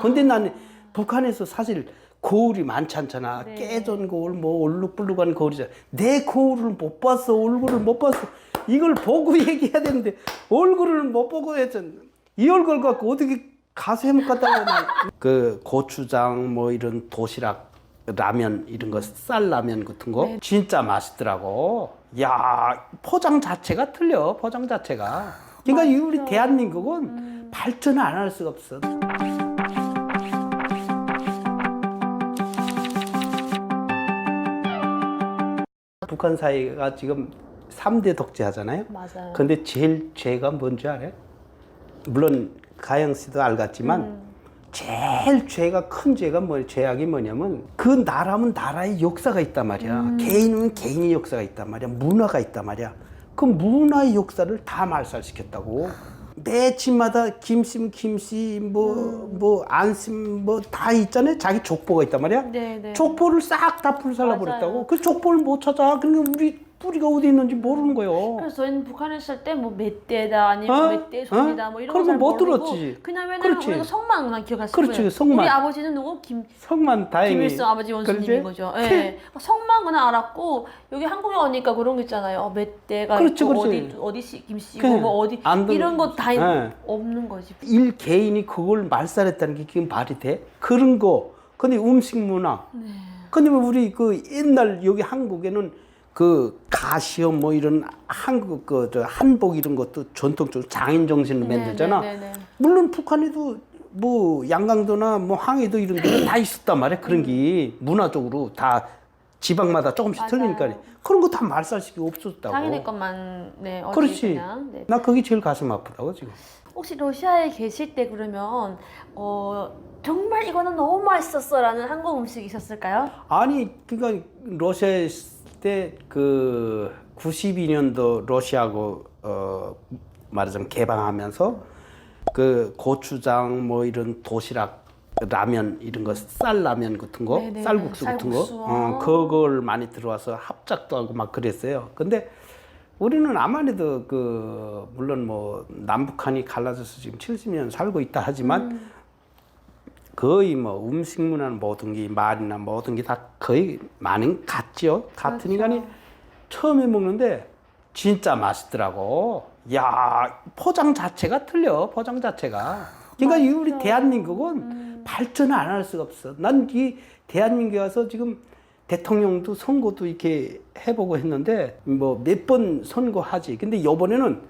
근데 나는 북한에서 사실 거울이 많지 않잖아. 네. 깨진 거울, 뭐 얼룩불룩한 거울이잖아. 내 거울을 못 봤어, 얼굴을 못 봤어. 이걸 보고 얘기해야 되는데 얼굴을 못 보고 했잖아. 이 얼굴 갖고 어떻게 가수 해먹 갔다고 그 고추장 뭐 이런 도시락 라면 이런 거 쌀라면 같은 거 네. 진짜 맛있더라고. 야 포장 자체가 틀려 포장 자체가. 그러니까 이 우리 대한민국은 발전을 안 할 수가 없어. 북한 사회가 지금 3대 독재하잖아요. 맞아요. 근데 제일 죄가 뭔지 알아요? 물론 가영 씨도 알겠지만 음. 제일 죄가 큰 죄가 뭐 죄악이 뭐냐면 그 나라면 나라의 역사가 있단 말이야. 음. 개인은 개인의 역사가 있단 말이야. 문화가 있단 말이야. 그 문화의 역사를 다 말살시켰다고. 매 집마다 김씨 김씨 뭐뭐 안심 뭐다 있잖아요. 자기 족보가 있단 말이야. 네, 네. 족보를 싹다 맞아요. 버렸다고. 그 족보를 못 찾아. 그러니까 우리 뿌리가 어디 있는지 모르는 거예요. 그래서 저희는 북한에 있을 때뭐몇 대다 아니면 어? 몇대 손이다 뭐 이런 그런 거잘 거못 모르고 들었지. 그냥 맨날 그렇지. 우리가 성만만 기억할 그렇지, 거예요. 성만. 우리 아버지는 누구 김 성만 다행히 김일성 아버지 원수님인 그러지? 거죠. 예. 성만 그냥 알았고 여기 한국에 오니까 그런 거 있잖아요. 어, 몇 대가 그렇지, 있고 그렇지. 어디 어디 씨 김씨고 그래. 뭐 어디 안 이런 거 다 예. 없는 거지. 일 개인이 그걸 말살했다는 게 지금 말이 돼? 그런 거. 근데 음식 문화. 네. 근데 뭐 우리 그 옛날 여기 한국에는 그 가시험 뭐 이런 한국 그저 한복 이런 것도 전통적으로 장인 정신을 만들잖아. 네, 네, 네, 네. 물론 북한에도 뭐 양강도나 뭐 항해도 이런 데는 다 있었단 말이야. 그런 게 문화적으로 다 지방마다 조금씩 맞아요. 틀리니까 그런 거 다 말살시키고 없었다고. 자기네 것만 네 어디 그렇지. 그냥 네. 나 그게 제일 가슴 아프다고 지금. 혹시 러시아에 계실 때 그러면 어 정말 이거는 너무 맛있었어라는 한국 음식 있었을까요? 아니 그러니까 러시아에 있을 때그 92년도 러시아고 어 말하자면 개방하면서 그 고추장 뭐 이런 도시락 라면 이런 거 쌀라면 같은 거 네네, 쌀국수 같은 거 쌀국수. 어, 그걸 많이 들어와서 합작도 하고 막 그랬어요. 근데 우리는 아무래도 그 물론 뭐 남북한이 갈라져서 지금 70년 살고 있다 하지만 음. 거의 뭐 음식 문화는 모든 게 말이나 모든 게 다 거의 많은 같죠. 같은 인간이 처음에 먹는데 진짜 맛있더라고. 야 포장 자체가 틀려 포장 자체가. 그러니까 이 우리 대한민국은 발전을 안 할 수가 없어. 난 이 대한민국에 와서 지금 대통령도 선거도 이렇게 해보고 했는데 뭐 몇 번 선거하지. 근데 이번에는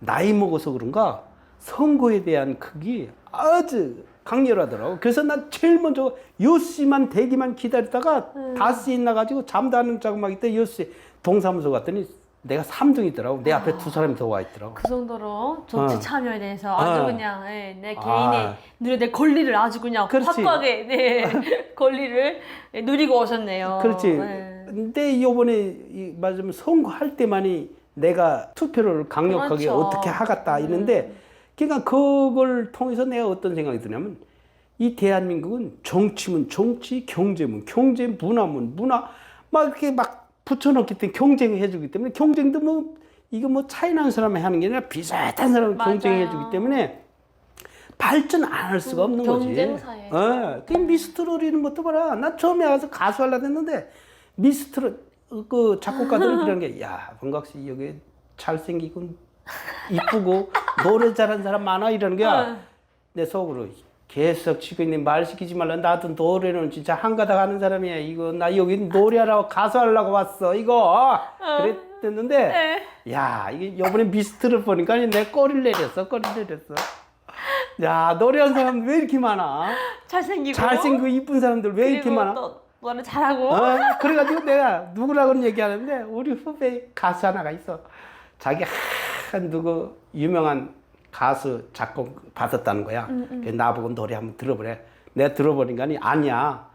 나이 먹어서 그런가 선거에 대한 극이 아주 강렬하더라고. 그래서 난 제일 먼저 요시만 대기만 기다리다가 다섯 시에 나가지고 잠도 안 자고 막 이때 요시 동사무소 갔더니 내가 3등이더라고. 내 앞에 두 사람이 더 와 있더라고. 그 정도로 정치 어. 참여에 대해서 아주 어. 그냥 예, 내 아. 개인의 누려 내 권리를 아주 그냥 그렇지. 확고하게 네, 권리를 예, 누리고 오셨네요. 그렇지. 예. 근데 이번에 이 말하자면 선거할 때만이 내가 투표를 강력하게 그렇죠. 어떻게 하겠다 이는데 그러니까 그걸 통해서 내가 어떤 생각이 드냐면 이 대한민국은 정치면 정치, 경제면 경제, 문화면 문화 막 이렇게 막 붙여놓기 때문에 경쟁해주기 때문에 경쟁도 뭐 이거 뭐 차이 나는 사람이 하는 게 아니라 비슷한 사람 맞아요. 경쟁해주기 때문에 발전 안 할 수가 없는 거지. 경쟁 사회. 어, 그 미스트롤 이런 것도 봐라. 나 처음에 와서 가수 하려고 했는데 미스트롤 그 작곡가들은 그런 게 야, 범각 씨 여기 잘생기고 이쁘고 노래 잘하는 사람 많아 이러는 거야. 어. 내 속으로 계속 있는 말 시키지 말라. 나도 노래는 진짜 한가닥 하는 사람이야. 이거 나 여기 노래하라고 가수 하려고 왔어. 이거 그랬는데 야 이게 요번에 미스트를 보니까 내 꼬리를 내렸어. 꼬리를 내렸어. 야 노래하는 사람 왜 이렇게 많아? 잘생기고 잘생기고 이쁜 사람들 왜 이렇게 많아? 또 노래 잘하고 어, 그래가지고 내가 누구라고는 얘기하는데 우리 후배 가수 하나가 있어. 자기 한 누구 유명한 가수 작곡 받았다는 거야. 그래서 나보고 노래 한번 들어보래. 내가 들어보니까 아니야.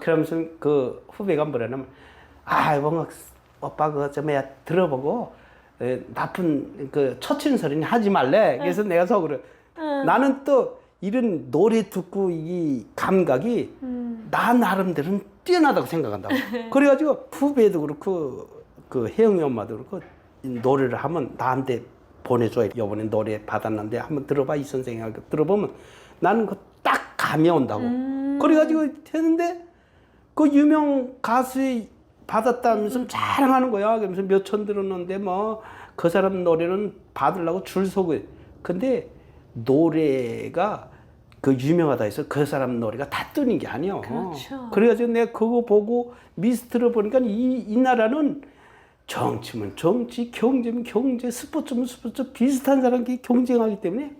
그러면서 그 후배가 뭐라냐면 아, 뭔가 오빠 그거 좀 해야 들어보고 에, 나쁜 그 처치는 소리는 하지 말래. 그래서 내가 속으로 나는 또 이런 노래 듣고 이 감각이 나 나름대로는 뛰어나다고 생각한다고. 그래가지고 후배도 그렇고 그 혜영이 엄마도 그렇고 이 노래를 하면 나한테 보내줘. 이번에 노래 받았는데 한번 들어봐 이 선생님하고 들어보면 나는 그 딱 감이 온다고. 음. 그래가지고 했는데 그 유명 가수의 받았다면서 자랑하는 거야. 그러면서 몇 천 들었는데 뭐 그 사람 노래는 받으려고 줄 서고. 근데 노래가 그 유명하다 해서 그 사람 노래가 다 뜨는 게 아니야. 그렇죠. 그래가지고 내가 그거 보고 미스트를 보니까 이, 이 나라는 정치면 정치, 경제면 경제, 스포츠면 스포츠 비슷한 사람끼리 경쟁하기 때문에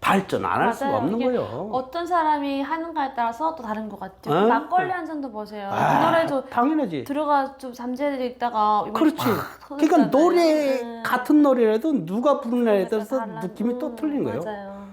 발전 안 할 수가. 없는 거예요. 어떤 사람이 하는가에 따라서 또 다른 것 같아요. 어? 막걸리 한 잔도 보세요. 아, 그 노래도 당연하지. 들어가 좀 잠재돼 있다가 그렇지. 팍 그러니까. 노래 음. 같은 노래라도 누가 부르냐에 따라서 달라. 느낌이 또 음, 틀린 거예요. 맞아요.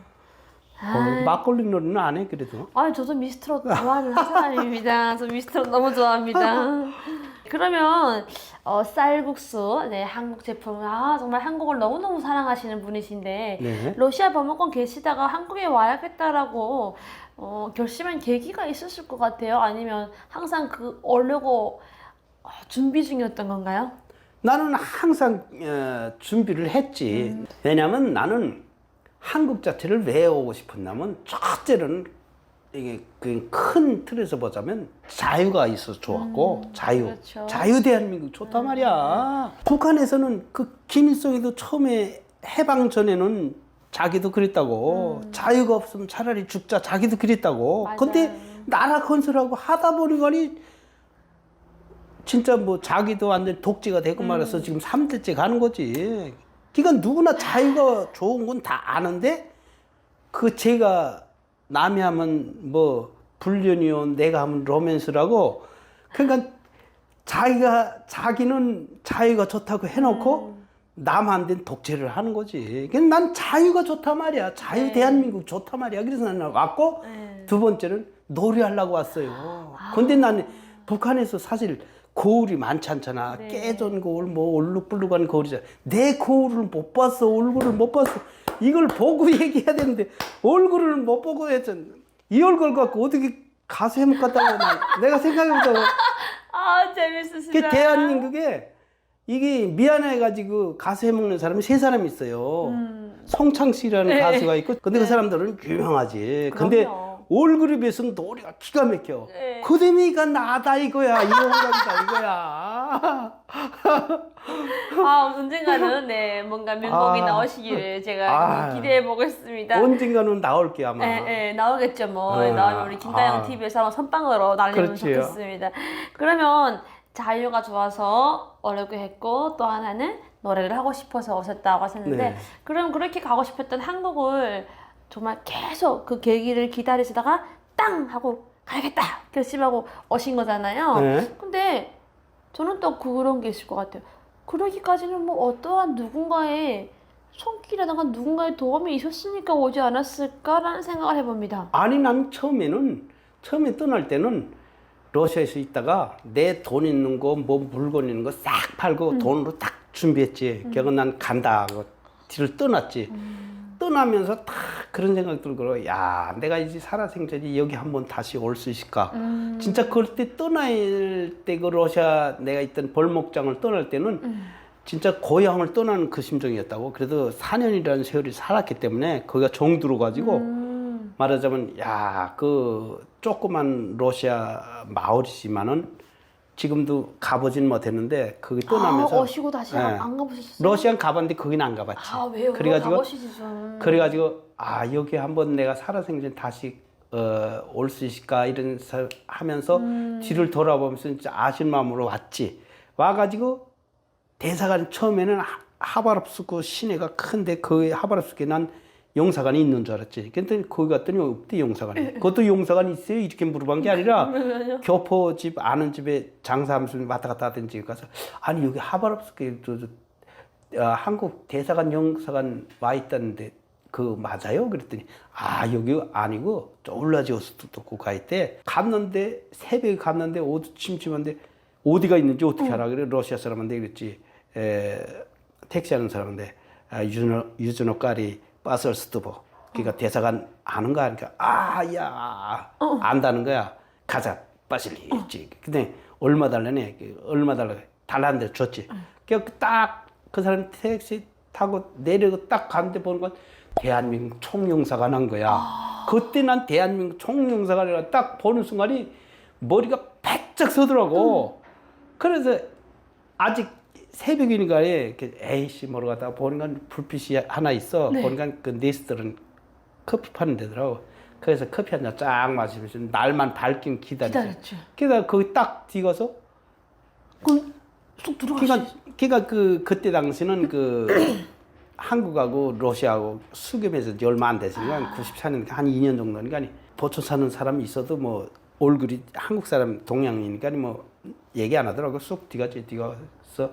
어, 막걸리 노래는 안 해 그래도. 아니 저도 미스트롯 좋아하는 한 사람입니다. 저 미스트롯 너무 좋아합니다. 그러면 어, 쌀국수, 네 한국 제품, 아 정말 한국을 너무 너무 사랑하시는 분이신데 네. 러시아 범어권 계시다가 한국에 와야겠다라고 어, 결심한 계기가 있으실 것 같아요. 아니면 항상 그 오려고 어, 준비 중이었던 건가요? 나는 항상 어, 준비를 했지. 음. 왜냐면 나는 한국 자체를 왜 오고 싶었냐면 첫째는 이게 그큰 틀에서 보자면 자유가 있어 서 좋았고 자유, 그렇죠. 자유 대한민국 좋단 말이야. 북한에서는 그 김일성이도 처음에 해방 전에는 자기도 그랬다고 자유가 없으면 차라리 죽자 자기도 그랬다고. 맞아요. 근데 나라 건설하고 하다 보니까니 진짜 뭐 자기도 완전 독재가 되고 말아서 지금 삼대째 가는 거지. 그러니까 누구나 자유가 좋은 건 다 아는데 그 제가 남이 하면 뭐 불륜이요 내가 하면 로맨스라고 그러니까 자기가 자기는 자유가 좋다고 해놓고 남한테는 독재를 하는 거지. 그러니까 난 자유가 좋단 말이야. 자유 네. 대한민국 좋단 말이야. 그래서 나는 왔고 네. 두 번째는 노래하려고 왔어요. 근데 나는 북한에서 사실 거울이 많지 않잖아. 네. 깨전 거울, 뭐 얼룩불룩한 거울이잖아. 내 거울을 못 봤어. 얼굴을 못 봤어. 이걸 보고 얘기해야 되는데 얼굴을 못 보고 했잖아. 이 얼굴 갖고 어떻게 가수 해먹 같다고 난 내가 생각해보자고. 아 재밌으시다. 그 대한민국에 이게 미안해가지고 가수 해먹는 사람이 세 사람 있어요. 음. 송창 씨라는 네. 가수가 있고, 근데 그 사람들은 유명하지. 근데 그럼요. 얼굴에 비해서는 노래가 기가 막혀. 네. 그대미가 나다 이거야. 이거다 이거야. 아 언젠가는 네 뭔가 명곡이 아. 나오시기를 제가 아. 기대해 보겠습니다. 언젠가는 나올게 아마. 예, 예, 나오겠죠, 뭐. 어. 나오면 우리 김다영 아. TV에서 한번 선빵으로 날리면 그렇지요. 좋겠습니다. 그러면 자유가 좋아서 어려고 했고, 또 하나는 노래를 하고 싶어서 오셨다고 하셨는데, 네. 그럼 그렇게 가고 싶었던 한국을 정말 계속 그 계기를 기다리시다가 땅! 하고 가야겠다! 결심하고 오신 거잖아요. 네. 근데 저는 또 그런 게 있을 것 같아요. 그러기까지는 뭐 어떠한 누군가의 손길이라든가 누군가의 도움이 있었으니까 오지 않았을까라는 생각을 해봅니다. 아니 난 처음에는 처음에 떠날 때는 러시아에서 있다가 내 돈 있는 거 뭐 물건 있는 거싹 음. 팔고 돈으로 딱 준비했지. 그래서 난 간다 하고 뒤를 떠났지. 음. 떠나면서 딱 그런 생각 들고 야 내가 이제 살아생전이 여기 한번 다시 올 수 있을까. 음. 진짜 그럴 때 떠날 때 그 러시아 내가 있던 벌목장을 떠날 때는 음. 진짜 고향을 떠나는 그 심정이었다고. 그래도 4년이라는 세월이 살았기 때문에 거기가 정들어 가지고 음. 말하자면 야 그 조그만 러시아 마을이지만은 지금도 가보진 못했는데 거기 떠나면서 아, 오시고 다시 안, 네. 안 가보셨어요? 러시안 가봤는데 거기는 안 가봤지. 아 왜요? 그래가지고 가보시지 좀. 그래가지고 아 여기 한번 내가 살아생전 다시 어, 올 수 있을까 이런 사- 하면서 음. 뒤를 돌아보면서 진짜 아쉬운 마음으로 왔지. 와가지고 대사관 처음에는 하- 하바롭스크 시내가 큰데 그 하바롭스크에 난 용사관이 있는 줄 알았지. 근데 거기 갔더니 없대 용사관이. 그것도 용사관이 있어요? 이렇게 물어본 게 아니라 교포 집 아는 집에 장사하면서 왔다 갔다 하든지 가서 아니 여기 저, 아, 한국 대사관 영사관 와 있다는데 그 맞아요? 그랬더니 아 여기 아니고 졸라지오스도 가 있대. 갔는데 새벽에 갔는데 어두침침한데 어디가 있는지 어떻게 알아? 그래 러시아 사람한테 그랬지. 에, 택시 하는 사람인데 아, 유즈노 유즈노 까리 빠설스트보. 그러니까 대사관 아는 거 하니까 아야 안다는 거야. 가자 빠실리 있지. 근데 얼마 달라네? 그 얼마 달라? 달라는데 줬지. 그딱그 사람 택시 타고 내리고 딱 갔는데 보는 건 대한민국 총영사가 난 거야. 그때 난 대한민국 총영사관이라 딱 보는 순간이 머리가 바짝 서더라고. 그래서 아직 새벽이니까 이렇게 에이씨 뭐로 가다가 보니까 불빛이 하나 있어. 네. 보니까 그 네스들은 커피 파는 데더라고. 그래서 커피 한 잔 쫙 마시면서 날만 밝긴 기다리지. 기다렸죠. 그러다 거기 딱 뒤가서 그쏙 들어가시. 그러니까, 그러니까 그 그때 당시는 그 한국하고 러시아하고 수교에서 얼마 안 됐으니까 94년 한 2년 정도니까 보초 사는 사람이 있어도 뭐 얼굴이 한국 사람 동양이니까 뭐 얘기 안 하더라고 쑥 뒤가지 뒤가서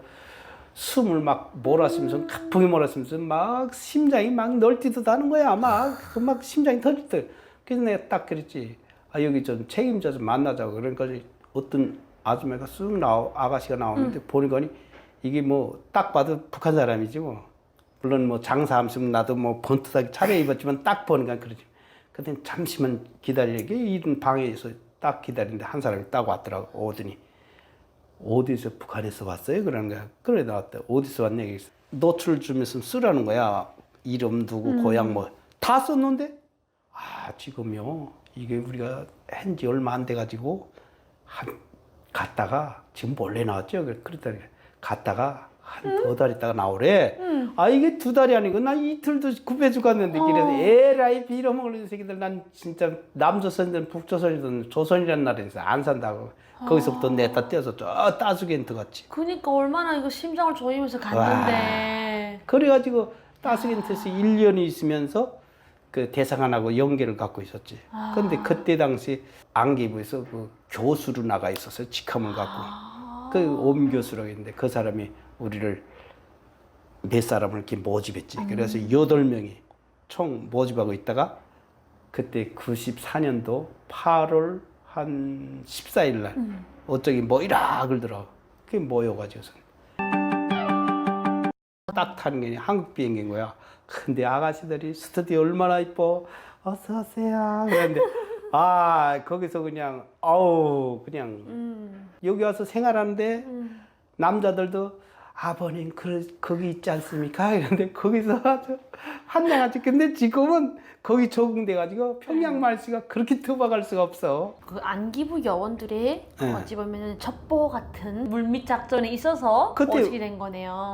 숨을 막 몰아쓰면서 가풍이 몰아쓰면서 막 심장이 막 널뛰듯 하는 거야 막막 막 심장이 터지듯 그래서 내가 딱 그랬지. 아 여기 좀 책임자 좀 만나자고 그러니까 어떤 아줌마가 쑥 나오 아가씨가 나오는데 보니까 이게 뭐 딱 봐도 북한 사람이지 뭐. 물론 뭐 장사하면 나도 뭐 번듯하게 차려 입었지만 딱 보니까 그러지. 근데 잠시만 기다리게 이런 방에서 딱 기다리는데 한 사람이 딱 왔더라고 오더니 어디서 북한에서 왔어요? 그러는 거야. 그래 나왔다. 어디서 왔냐? 노출 좀 있으면 쓰라는 거야. 이름 누구 고향 뭐 다 썼는데 아 지금요 이게 우리가 한지 얼마 안 돼 가지고 한 갔다가 지금 몰래 나왔죠. 그랬더니 갔다가 한 두 달 있다가 나오래. 아 이게 두 달이 아니고 나 이틀도 굽해주 갔는데 그래서 에라이 빌어먹을 새끼들 난 진짜 남조선이든 북조선이든 조선이라는 나라에서 안 산다고 거기서부터 냈다 떼어서 저 따수겐 들어갔지. 그니까 얼마나 이거 심장을 조이면서 갔는데. 그래가지고 따스겐트에서 1년이 있으면서 그 대상안하고 연계를 갖고 있었지. 근데 그때 당시 안기부에서 그 교수로 나가 있었어요. 직함을 갖고. 그 옴 교수라고 했는데 그 사람이 우리를 몇 사람을 이렇게 모집했지. 그래서 여덟 명이 총 모집하고 있다가 그때 94년도 8월 한 14일 날 어쩌기 모이라 그러더라고. 그게 모여가지고서 딱 타는 게 한국 비행기인 거야. 근데 아가씨들이 스튜디오 얼마나 이뻐. 어서 오세요. 그랬는데 아 거기서 그냥 아우 그냥 음. 여기 와서 생활하는데 음. 남자들도 아버님 그 거기 있지 않습니까? 이런데 거기서 아주 한장하지. 근데 지금은 거기 적응돼 가지고 평양 말씨가 그렇게 투박할 수가 없어. 그 안기부 여원들의 네. 어찌 보면 첩보 같은 물밑 작전에 있어서 그때- 오시게 된 거네요.